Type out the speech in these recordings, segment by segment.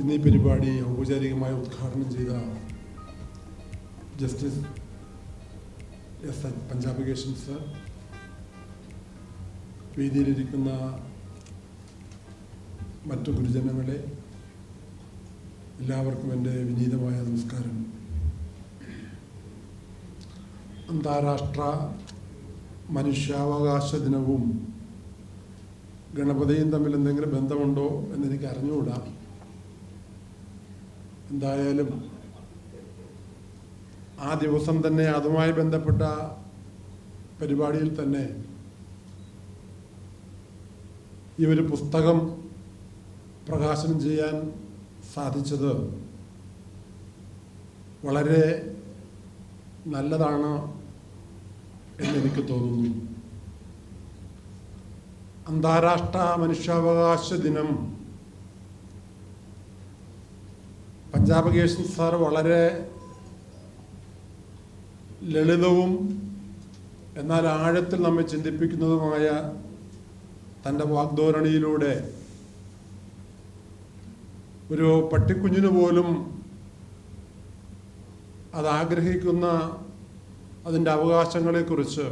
ഇന്ന് ഈ പരിപാടി ഔപചാരികമായി ഉദ്ഘാടനം ചെയ്ത justice S Panchapakesan sir വേദിയിലിരിക്കുന്ന മറ്റു ഗുരുജനങ്ങളെ എല്ലാവർക്കും എന്റെ വിനീതമായ നമസ്കാരം. അന്താരാഷ്ട്ര മനുഷ്യാവകാശ ദിനവും ഗണപതിയും തമ്മിൽ എന്തെങ്കിലും ബന്ധമുണ്ടോ എന്നെനിക്ക് അറിഞ്ഞുകൂടാ. എന്തായാലും ആ ദിവസം തന്നെ അതുമായി ബന്ധപ്പെട്ട പരിപാടിയിൽ തന്നെ ഈ ഒരു പുസ്തകം പ്രകാശനം ചെയ്യാൻ സാധിച്ചത് വളരെ നല്ലതാണ് എന്നെനിക്ക് തോന്നുന്നു. അന്താരാഷ്ട്ര മനുഷ്യാവകാശ ദിനം പഞ്ചാബ് കേശൻ സാർ വളരെ ലളിതവും എന്നാൽ ആഴത്തിൽ നമ്മെ ചിന്തിപ്പിക്കുന്നതുമായ തന്റെ വാഗ്ധോരണിയിലൂടെ ഒരു പട്ടിക്കുഞ്ഞിന് പോലും അത് ആഗ്രഹിക്കുന്ന അതിന്റെ അവകാശങ്ങളെക്കുറിച്ച്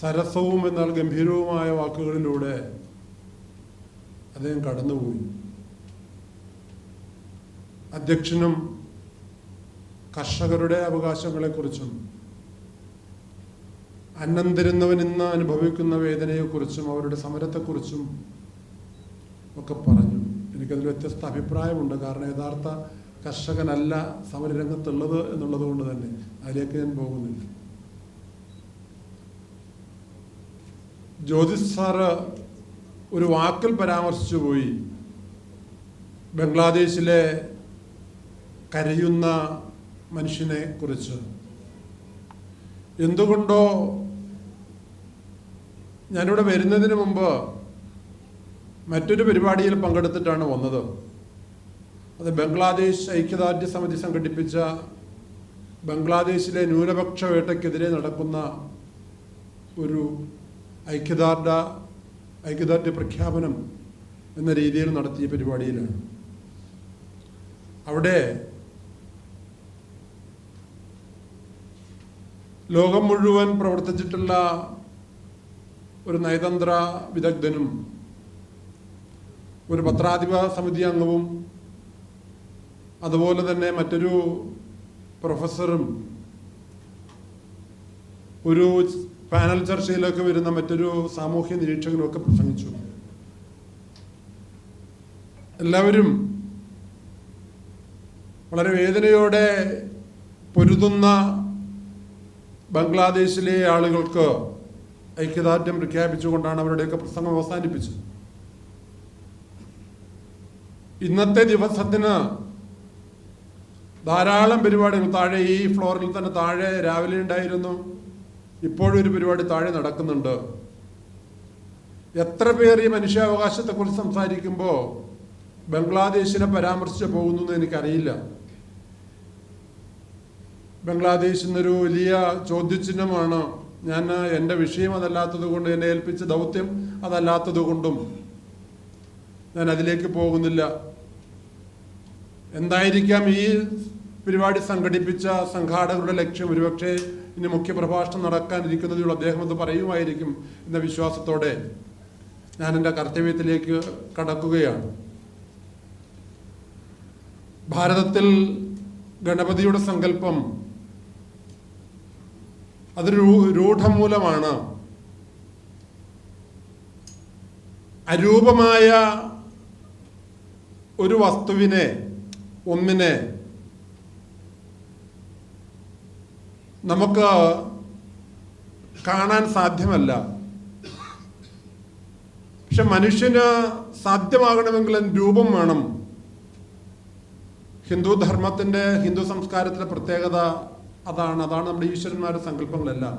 സരസവും എന്നാൽ ഗംഭീരവുമായ വാക്കുകളിലൂടെ അദ്ദേഹം കടന്നുപോയി. അധ്യക്ഷനും കർഷകരുടെ അവകാശങ്ങളെക്കുറിച്ചും അന്നം തരുന്നവൻ ഇന്ന് അനുഭവിക്കുന്ന വേദനയെക്കുറിച്ചും അവരുടെ സമരത്തെക്കുറിച്ചും ഒക്കെ പറഞ്ഞു. എനിക്കതിൽ വ്യത്യസ്ത അഭിപ്രായമുണ്ട്. കാരണം യഥാർത്ഥ കർഷകനല്ല സമരരംഗത്തുള്ളത് എന്നുള്ളത് കൊണ്ട് തന്നെ അതിലേക്ക് ഞാൻ പോകുന്നില്ല. ജ്യോതിഷ് സാറ് ഒരു വാക്കിൽ പരാമർശിച്ചു പോയി ബംഗ്ലാദേശിലെ കരയുന്ന മനുഷ്യനെ കുറിച്ച്. എന്തുകൊണ്ടോ ഞാനിവിടെ വരുന്നതിന് മുമ്പ് മറ്റൊരു പരിപാടിയിൽ പങ്കെടുത്തിട്ടാണ് വന്നത്. അത് ബംഗ്ലാദേശ് ഐക്യദാർഢ്യ സമിതി സംഘടിപ്പിച്ച ബംഗ്ലാദേശിലെ ന്യൂനപക്ഷ വേട്ടയ്ക്കെതിരെ നടക്കുന്ന ഒരു ഐക്യദാർഢ ഐക്യദാർഢ്യ പ്രഖ്യാപനം എന്ന രീതിയിൽ നടത്തിയ പരിപാടിയിലാണ്. അവിടെ ലോകം മുഴുവൻ പ്രവർത്തിച്ചിട്ടുള്ള ഒരു നയതന്ത്ര വിദഗ്ധനും ഒരു പത്രാധിപ സമിതി അംഗവും അതുപോലെ തന്നെ മറ്റൊരു പ്രൊഫസറും ഒരു പാനൽ ചർച്ചയിലൊക്കെ വരുന്ന മറ്റൊരു സാമൂഹ്യ നിരീക്ഷകനും ഒക്കെ പ്രസംഗിച്ചു. എല്ലാവരും വളരെ വേദനയോടെ പൊരുതുന്ന ബംഗ്ലാദേശിലെ ആളുകൾക്ക് ഐക്യദാർഢ്യം പ്രഖ്യാപിച്ചുകൊണ്ടാണ് അവരുടെയൊക്കെ പ്രസംഗം അവസാനിപ്പിച്ചത്. ഇന്നത്തെ ദിവസത്തിന് ധാരാളം പരിപാടികൾ താഴെ ഈ ഫ്ലോറിൽ തന്നെ താഴെ രാവിലെ ഉണ്ടായിരുന്നു. ഇപ്പോഴും ഒരു പരിപാടി താഴെ നടക്കുന്നുണ്ട്. എത്ര പേർ ഈ മനുഷ്യാവകാശത്തെക്കുറിച്ച് സംസാരിക്കുമ്പോൾ ബംഗ്ലാദേശിനെ പരാമർശിച്ച് പോകുന്നു എന്ന് എനിക്കറിയില്ല. ബംഗ്ലാദേശ് എന്നൊരു വലിയ ചോദ്യചിഹ്നമാണ്. ഞാൻ എന്റെ വിഷയം അതല്ലാത്തത് കൊണ്ട് എന്നെ ഏൽപ്പിച്ച ദൗത്യം അതല്ലാത്തത് കൊണ്ടും ഞാൻ അതിലേക്ക് പോകുന്നില്ല. എന്തായിരിക്കാം ഈ പരിപാടി സംഘടിപ്പിച്ച സംഘാടകരുടെ ലക്ഷ്യം? ഒരുപക്ഷെ ഇനി മുഖ്യപ്രഭാഷണം നടക്കാനിരിക്കുന്നതിലുള്ള അദ്ദേഹം അത് പറയുമായിരിക്കും എന്ന വിശ്വാസത്തോടെ ഞാൻ എന്റെ കർത്തവ്യത്തിലേക്ക് കടക്കുകയാണ്. ഭാരതത്തിൽ ഗണപതിയുടെ സങ്കല്പം അതൊരു രൂഢമൂലമാണ്. അരൂപമായ ഒരു വസ്തുവിനെ ഒന്നിനെ നമുക്ക് കാണാൻ സാധ്യമല്ല. പക്ഷെ മനുഷ്യന് സാധ്യമാകണമെങ്കിൽ രൂപം വേണം. ഹിന്ദു ധർമ്മത്തിന്റെ ഹിന്ദു സംസ്കാരത്തിലെ പ്രത്യേകത അതാണ് അതാണ് നമ്മുടെ ഈശ്വരന്മാരുടെ സങ്കല്പങ്ങളെല്ലാം.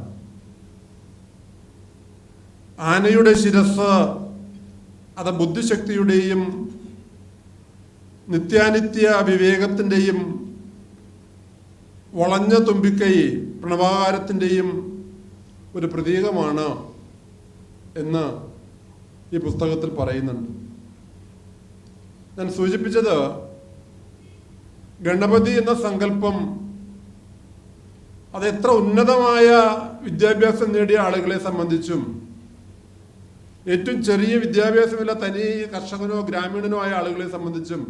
ആനയുടെ ശിരസ് അത് ബുദ്ധിശക്തിയുടെയും നിത്യാനിത്യ വിവേകത്തിന്റെയും വളഞ്ഞ തുമ്പിക്കൈ പ്രണവാകാരത്തിന്റെയും ഒരു പ്രതീകമാണ് എന്ന് ഈ പുസ്തകത്തിൽ പറയുന്നുണ്ട്. ഞാൻ സൂചിപ്പിച്ചത് ഗണപതി എന്ന സങ്കല്പം അത് എത്ര ഉന്നതമായ വിദ്യാഭ്യാസം നേടിയ ആളുകളെ സംബന്ധിച്ചും ഏറ്റവും ചെറിയ വിദ്യാഭ്യാസമില്ല തനി കർഷകനോ ഗ്രാമീണനോ ആയ ആളുകളെ സംബന്ധിച്ചും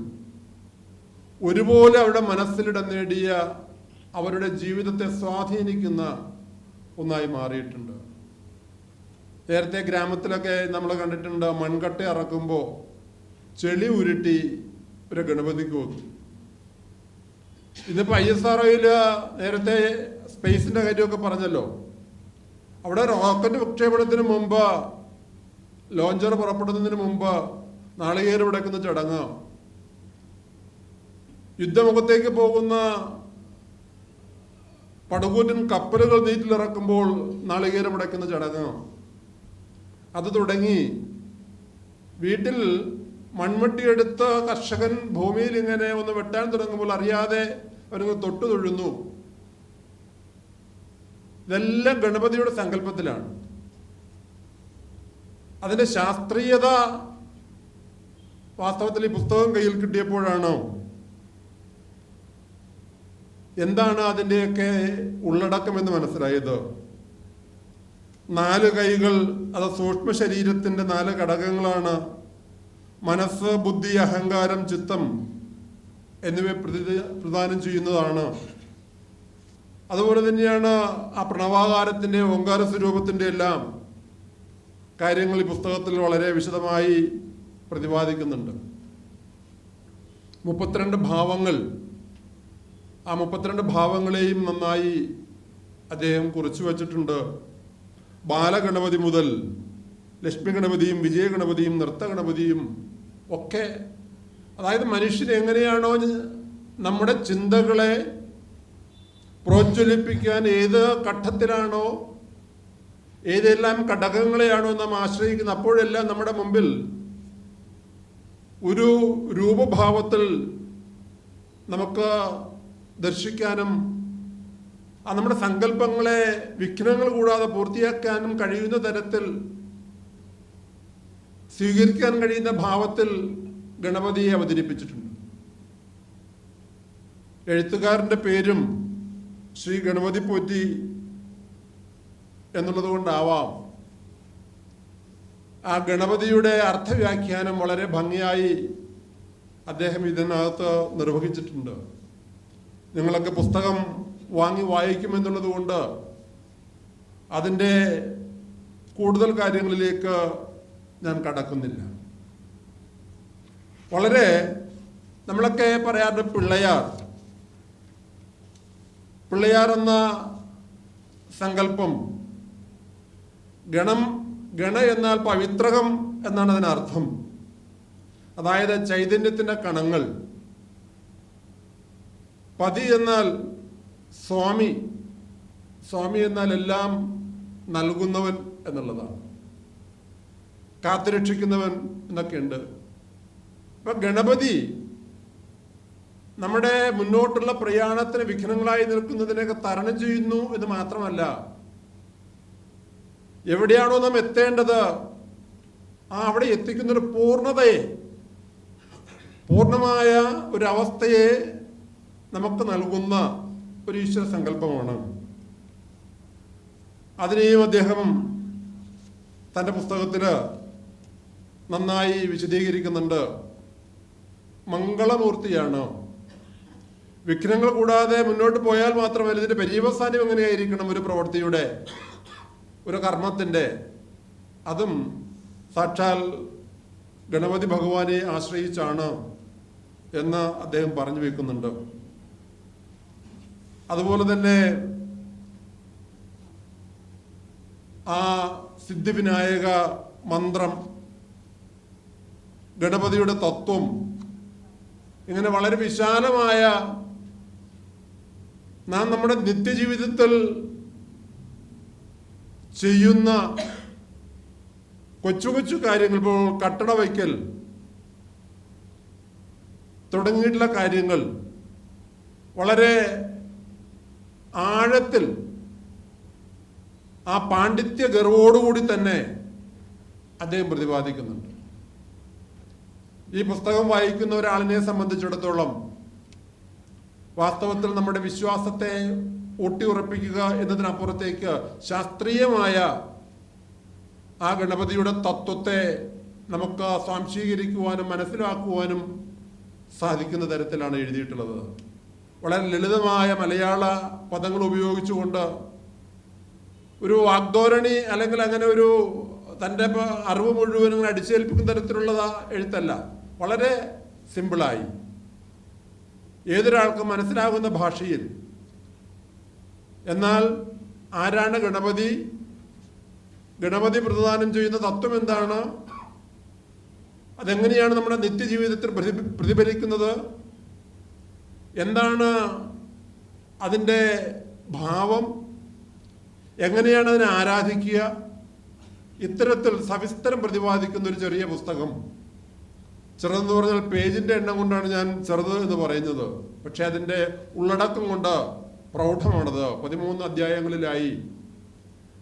ഒരുപോലെ അവരുടെ മനസ്സിലിടം നേടിയ അവരുടെ ജീവിതത്തെ സ്വാധീനിക്കുന്ന ഒന്നായി മാറിയിട്ടുണ്ട്. നേരത്തെ ഗ്രാമത്തിലൊക്കെ നമ്മൾ കണ്ടിട്ടുണ്ട് മൺകട്ട ഇറക്കുമ്പോൾ ചെളി ഉരുട്ടി ഒരു ഗണപതിക്ക് വെക്കും ഇന്നിപ്പോൾ ഐ എസ് ആർ നേരത്തെ സ്പേസിന്റെ കാര്യമൊക്കെ പറഞ്ഞല്ലോ. അവിടെ റോക്കറ്റ് വിക്ഷേപണത്തിന് മുമ്പ് ലോഞ്ചർ പുറപ്പെടുന്നതിന് മുമ്പ് നാളികേരം ഉടക്കുന്ന ചടങ്ങ്. യുദ്ധമുഖത്തേക്ക് പോകുന്ന പടുകൂറ്റൻ കപ്പലുകൾ നീറ്റിലിറക്കുമ്പോൾ നാളികേരം ഉടക്കുന്ന ചടങ്ങ്. അത് തുടങ്ങി വീട്ടിൽ മൺവെട്ടിയെടുത്ത കർഷകൻ ഭൂമിയിൽ ഇങ്ങനെ ഒന്ന് വെട്ടാൻ തുടങ്ങുമ്പോൾ അറിയാതെ അവരങ്ങ് തൊട്ടു തൊഴുന്നു ഇതെല്ലാം ഗണപതിയുടെ സങ്കല്പത്തിലാണ്. അതിന്റെ ശാസ്ത്രീയത വാസ്തവത്തിൽ ഈ പുസ്തകം കയ്യിൽ കിട്ടിയപ്പോഴാണോ. എന്താണ് അതിന്റെയൊക്കെ ഉള്ളടക്കം എന്ന് മനസ്സിലായത്? നാല് കൈകൾ അത് സൂക്ഷ്മ ശരീരത്തിന്റെ നാല് ഘടകങ്ങളാണ്. മനസ്സ് ബുദ്ധി അഹങ്കാരം ചിത്തം എന്നിവയെ പ്രതി പ്രദാനം ചെയ്യുന്നതാണ്. അതുപോലെ തന്നെയാണ് ആ പ്രണവാകാരത്തിന്റെ ഓങ്കാര സ്വരൂപത്തിന്റെ എല്ലാം കാര്യങ്ങൾ ഈ പുസ്തകത്തിൽ വളരെ വിശദമായി പ്രതിപാദിക്കുന്നുണ്ട്. മുപ്പത്തിരണ്ട് ഭാവങ്ങൾ ആ മുപ്പത്തിരണ്ട് ഭാവങ്ങളെയും നന്നായി അദ്ദേഹം കുറിച്ചു വച്ചിട്ടുണ്ട്. ബാലഗണപതി മുതൽ ലക്ഷ്മി ഗണപതിയും വിജയ ഗണപതിയും നൃത്ത ഗണപതിയും ഒക്കെ അതായത് മനുഷ്യൻ എങ്ങനെയാണോ നമ്മുടെ ചിന്തകളെ പ്രോജ്വലിപ്പിക്കാൻ ഏത് ഘട്ടത്തിലാണോ ഏതെല്ലാം ഘടകങ്ങളെയാണോ നാം ആശ്രയിക്കുന്നത് അപ്പോഴെല്ലാം നമ്മുടെ മുമ്പിൽ ഒരു രൂപഭാവത്തിൽ നമുക്ക് ദർശിക്കാനും നമ്മുടെ സങ്കല്പങ്ങളെ വിഘ്നങ്ങൾ കൂടാതെ പൂർത്തിയാക്കാനും കഴിയുന്ന തരത്തിൽ സ്വീകരിക്കാൻ കഴിയുന്ന ഭാവത്തിൽ ഗണപതിയെ അവതരിപ്പിച്ചിട്ടുണ്ട്. എഴുത്തുകാരന്റെ പേരും ശ്രീ ഗണപതി പോറ്റി എന്നുള്ളത് കൊണ്ടാവാം ആ ഗണപതിയുടെ അർത്ഥവ്യാഖ്യാനം വളരെ ഭംഗിയായി അദ്ദേഹം ഇതിനകത്ത് നിർവഹിച്ചിട്ടുണ്ട്. നിങ്ങളൊക്കെ പുസ്തകം വാങ്ങി വായിക്കുമെന്നുള്ളത് കൊണ്ട് അതിന്റെ കൂടുതൽ കാര്യങ്ങളിലേക്ക് ഞാൻ കടക്കുന്നില്ല. വളരെ നമ്മളൊക്കെ പറയാറുണ്ട് പിള്ളയാർ. പിള്ളയാർ എന്ന സങ്കല്പം ഗണം ഗണ എന്നാൽ പവിത്രകം എന്നാണ് അതിനർത്ഥം. അതായത് ചൈതന്യത്തിന്റെ കണങ്ങൾ. പതി എന്നാൽ സ്വാമി സ്വാമി എന്നാൽ എല്ലാം നൽകുന്നവൻ എന്നുള്ളതാണ്. കാത്തുരക്ഷിക്കുന്നവൻ എന്നൊക്കെയുണ്ട് ഇപ്പൊ ഗണപതി നമ്മുടെ മുന്നോട്ടുള്ള പ്രയാണത്തിന് വിഘ്നങ്ങളായി നിൽക്കുന്നതിനെയൊക്കെ തരണം ചെയ്യുന്നു എന്ന് മാത്രമല്ല എവിടെയാണോ നാം എത്തേണ്ടത് ആ അവിടെ എത്തിക്കുന്ന ഒരു പൂർണതയെ പൂർണമായ ഒരു അവസ്ഥയെ നമുക്ക് നൽകുന്ന ഒരു ഈശ്വര സങ്കല്പമാണ്. അതിനെയും അദ്ദേഹം തന്റെ പുസ്തകത്തിൽ നന്നായി വിശദീകരിക്കുന്നുണ്ട്. മംഗളമൂർത്തിയാണ്. വിഘ്നങ്ങൾ കൂടാതെ മുന്നോട്ട് പോയാൽ മാത്രമല്ല ഇതിന്റെ പര്യവസാനം എങ്ങനെയായിരിക്കണം ഒരു പ്രവൃത്തിയുടെ ഒരു കർമ്മത്തിന്റെ? അതും സാക്ഷാൽ ഗണപതി ഭഗവാനെ ആശ്രയിച്ചാണ് എന്ന് അദ്ദേഹം പറഞ്ഞു വെക്കുന്നുണ്ട്. അതുപോലെ തന്നെ ആ സിദ്ധിവിനായക മന്ത്രം ഗണപതിയുടെ തത്വം. ഇങ്ങനെ വളരെ വിശാലമായ നാം നമ്മുടെ നിത്യജീവിതത്തിൽ ചെയ്യുന്ന കൊച്ചു കൊച്ചു കാര്യങ്ങൾ ഇപ്പോൾ കട്ടട വയ്ക്കൽ തുടങ്ങിയിട്ടുള്ള കാര്യങ്ങൾ വളരെ ആഴത്തിൽ ആ പാണ്ഡിത്യ ഗർവോടുകൂടി തന്നെ അദ്ദേഹം പ്രതിപാദിക്കുന്നുണ്ട്. ഈ പുസ്തകം വായിക്കുന്ന ഒരാളിനെ സംബന്ധിച്ചിടത്തോളം വാസ്തവത്തിൽ നമ്മുടെ വിശ്വാസത്തെ ഊട്ടിയുറപ്പിക്കുക എന്നതിനപ്പുറത്തേക്ക് ശാസ്ത്രീയമായ ആ ഗണപതിയുടെ തത്വത്തെ നമുക്ക് സ്വാംശീകരിക്കുവാനും മനസ്സിലാക്കുവാനും സാധിക്കുന്ന തരത്തിലാണ് എഴുതിയിട്ടുള്ളത്. വളരെ ലളിതമായ മലയാള പദങ്ങൾ ഉപയോഗിച്ചുകൊണ്ട് ഒരു വാഗ്ദോരണി അല്ലെങ്കിൽ അങ്ങനെ ഒരു തന്റെ അറിവ് മുഴുവനും അടിച്ചേൽപ്പിക്കുന്ന തരത്തിലുള്ളതാ എഴുത്തല്ല. വളരെ സിമ്പിളായി. ഏതൊരാൾക്കും മനസ്സിലാകുന്ന ഭാഷയിൽ. എന്നാൽ ആരാണ് ഗണപതി? ഗണപതി പ്രദാനം ചെയ്യുന്ന തത്വം എന്താണ്? അതെങ്ങനെയാണ് നമ്മുടെ നിത്യജീവിതത്തിൽ പ്രതിഫ- പ്രതിഫലിക്കുന്നത്? എന്താണ് അതിന്റെ ഭാവം? എങ്ങനെയാണ് അതിനെ ആരാധിക്കുക? ഇത്തരത്തിൽ സവിസ്തരം പ്രതിപാദിക്കുന്ന ഒരു ചെറിയ പുസ്തകം. ചെറുതെന്ന് പറഞ്ഞാൽ പേജിന്റെ എണ്ണം കൊണ്ടാണ് ഞാൻ ചെറുത് എന്ന് പറയുന്നത്. പക്ഷെ അതിന്റെ ഉള്ളടക്കം കൊണ്ട് പ്രൗഢമാണത്. പതിമൂന്ന് അധ്യായങ്ങളിലായി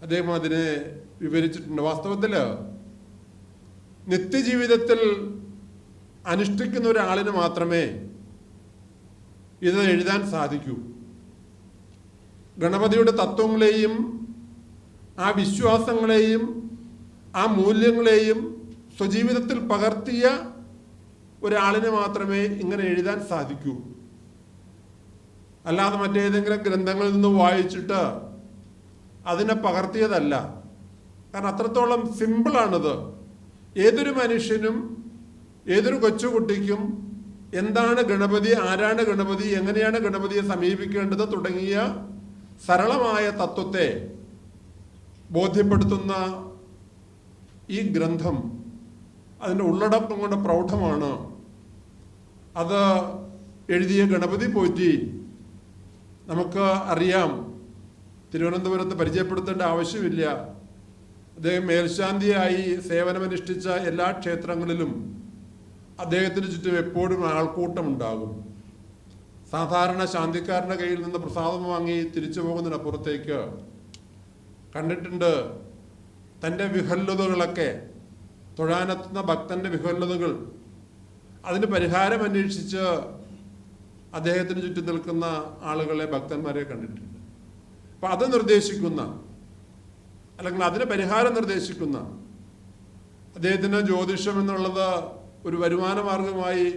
അദ്ദേഹം അതിനെ വിവരിച്ചിട്ടുണ്ട്. വാസ്തവത്തിൽ നിത്യജീവിതത്തിൽ അനുഷ്ഠിക്കുന്ന ഒരാളിന് മാത്രമേ ഇത് എഴുതാൻ സാധിക്കൂ. ഗണപതിയുടെ തത്വങ്ങളെയും ആ വിശ്വാസങ്ങളെയും ആ മൂല്യങ്ങളെയും സ്വജീവിതത്തിൽ പകർത്തിയ ഒരാളിന് മാത്രമേ ഇങ്ങനെ എഴുതാൻ സാധിക്കൂ. അല്ലാതെ മറ്റേതെങ്കിലും ഗ്രന്ഥങ്ങളിൽ നിന്ന് വായിച്ചിട്ട് അതിനെ പകർത്തിയതല്ല. കാരണം അത്രത്തോളം സിമ്പിളാണിത്. ഏതൊരു മനുഷ്യനും ഏതൊരു കൊച്ചുകുട്ടിക്കും എന്താണ് ഗണപതി ആരാണ് ഗണപതി എങ്ങനെയാണ് ഗണപതിയെ സമീപിക്കേണ്ടത് തുടങ്ങിയ സരളമായ തത്വത്തെ ബോധ്യപ്പെടുത്തുന്ന ഈ ഗ്രന്ഥം അതിന്റെ ഉള്ളടക്കം കൊണ്ട് പ്രൗഢമാണ്. അത് എഴുതിയ ഗണപതി പോറ്റി നമുക്ക് അറിയാം. തിരുവനന്തപുരത്ത് പരിചയപ്പെടുത്തേണ്ട ആവശ്യമില്ല. അദ്ദേഹം മേൽശാന്തിയായി സേവനമനുഷ്ഠിച്ച എല്ലാ ക്ഷേത്രങ്ങളിലും അദ്ദേഹത്തിന് ചുറ്റും എപ്പോഴും ആൾക്കൂട്ടമുണ്ടാകും. സാധാരണ ശാന്തിക്കാരന്റെ കയ്യിൽ നിന്ന് പ്രസാദം വാങ്ങി തിരിച്ചു പോകുന്നതിനപ്പുറത്തേക്ക് കണ്ടിട്ടുണ്ട് തന്റെ വിഹല്ലതകളൊക്കെ തൊഴാനെത്തുന്ന ഭക്തന്റെ വിഹല്ലതകൾ അതിന് പരിഹാരം അന്വേഷിച്ച് അദ്ദേഹത്തിന് ചുറ്റും നിൽക്കുന്ന ആളുകളെ ഭക്തന്മാരെ കണ്ടിട്ടുണ്ട്. അപ്പം അത് നിർദ്ദേശിക്കുന്ന അല്ലെങ്കിൽ അതിന് പരിഹാരം നിർദ്ദേശിക്കുന്ന അദ്ദേഹത്തിന് ജ്യോതിഷം എന്നുള്ളത് ഒരു വരുമാന മാർഗമായി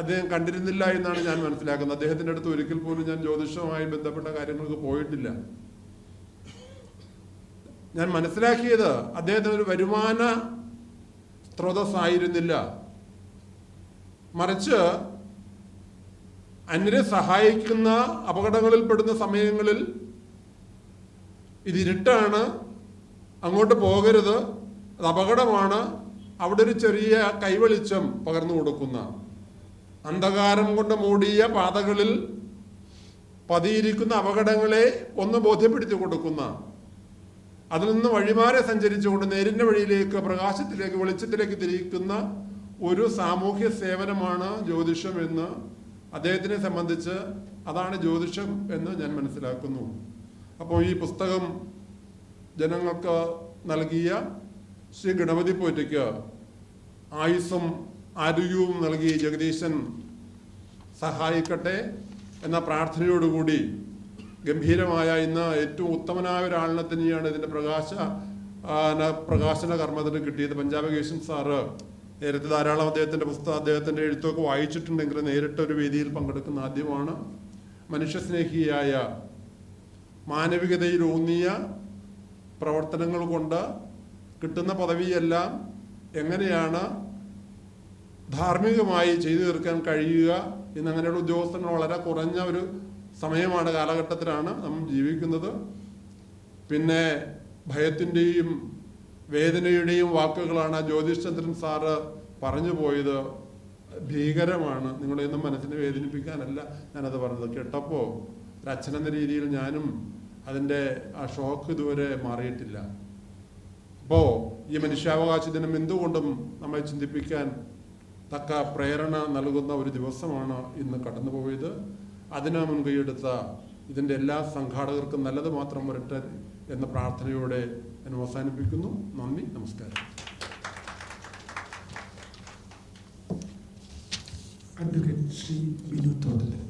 അദ്ദേഹം കണ്ടിരുന്നില്ല എന്നാണ് ഞാൻ മനസ്സിലാക്കുന്നത്. അദ്ദേഹത്തിന്റെ അടുത്ത് ഒരിക്കൽ പോലും ഞാൻ ജ്യോതിഷവുമായി ബന്ധപ്പെട്ട കാര്യങ്ങൾക്ക് പോയിട്ടില്ല. ഞാൻ മനസ്സിലാക്കിയത് അദ്ദേഹത്തിന് ഒരു വരുമാന സ്രോതസ്സായിരുന്നില്ല. മറിച്ച് അന്യരെ സഹായിക്കുന്ന അപകടങ്ങളിൽപ്പെടുന്ന സമയങ്ങളിൽ ഇതിരുട്ടാണ് അങ്ങോട്ട് പോകരുത് അത് അപകടമാണ് അവിടെ ഒരു ചെറിയ കൈവെളിച്ചം പകർന്നു കൊടുക്കുന്ന. അന്ധകാരം കൊണ്ട് മൂടിയ പാതകളിൽ പതിയിരിക്കുന്ന അപകടങ്ങളെ ഒന്ന് ബോധ്യപ്പെടുത്തി കൊടുക്കുന്ന. അതിൽ നിന്ന് വഴിമാരെ സഞ്ചരിച്ചുകൊണ്ട് നേരിന്റെ വഴിയിലേക്ക് പ്രകാശത്തിലേക്ക് വെളിച്ചത്തിലേക്ക് തിരിക്കുന്ന ഒരു സാമൂഹ്യ സേവനമാണ് ജ്യോതിഷം എന്ന് അദ്ദേഹത്തിനെ സംബന്ധിച്ച് അതാണ് ജ്യോതിഷം എന്ന് ഞാൻ മനസ്സിലാക്കുന്നു. അപ്പോൾ ഈ പുസ്തകം ജനങ്ങൾക്ക് നൽകിയ ശ്രീ ഗണപതി പോറ്റയ്ക്ക് ആയുസ്സും ആരോഗ്യവും നൽകി ജഗദീശൻ സഹായിക്കട്ടെ എന്ന പ്രാർത്ഥനയോടുകൂടി ഗംഭീരമായ ഇന്ന് ഏറ്റവും ഉത്തമനായ ഒരാളിനെ തന്നെയാണ് ഇതിന്റെ പ്രകാശ പ്രകാശന കർമ്മത്തിന് കിട്ടിയത്. പഞ്ചാബ് കേശൻ സാറ് നേരത്തെ ധാരാളം അദ്ദേഹത്തിന്റെ പുസ്തകം അദ്ദേഹത്തിന്റെ എഴുത്തൊക്കെ വായിച്ചിട്ടുണ്ടെങ്കിലും നേരിട്ട് ഒരു വേദിയിൽ പങ്കെടുക്കുന്ന ആദ്യമാണ്. മനുഷ്യസ്നേഹിയായ മാനവികതയിലൂന്നിയ പ്രവർത്തനങ്ങൾ കൊണ്ട് കിട്ടുന്ന പദവിയെല്ലാം എങ്ങനെയാണ് ധാർമ്മികമായി ചെയ്തു തീർക്കാൻ കഴിയുക എന്നങ്ങനെയുള്ള ഉദ്യോഗസ്ഥങ്ങൾ വളരെ കുറഞ്ഞ ഒരു സമയമാണ് കാലഘട്ടത്തിലാണ് നമ്മൾ ജീവിക്കുന്നത്. പിന്നെ ഭയത്തിന്റെയും വേദനയുടെയും വാക്കുകളാണ് ജ്യോതിഷചന്ദ്രൻ സാറ് പറഞ്ഞു പോയത്. ഭീകരമാണ്. നിങ്ങളെയൊന്നും മനസ്സിനെ വേദനിപ്പിക്കാനല്ല ഞാനത് പറഞ്ഞത്. കേട്ടപ്പോൾ അച്ഛനെന്ന രീതിയിൽ ഞാനും അതിന്റെ ആ ഷോക്ക് ഇതുവരെ മാറിയിട്ടില്ല. അപ്പോൾ ഈ മനുഷ്യാവകാശ ദിനം എന്തുകൊണ്ടും നമ്മെ ചിന്തിപ്പിക്കാൻ തക്ക പ്രേരണ നൽകുന്ന ഒരു ദിവസമാണ് ഇന്ന് കടന്നുപോയത്. അതിന് മുൻകൈയെടുത്ത ഇതിന്റെ എല്ലാ സംഘാടകർക്കും നല്ലത് മാത്രം വരട്ടെ എന്ന പ്രാർത്ഥനയോടെ ഞാൻ അവസാനിപ്പിക്കുന്നു. നന്ദി നമസ്കാരം. അഡ്വക്കേറ്റ് ശ്രീ ബിനു തോട്ടത്തിൽ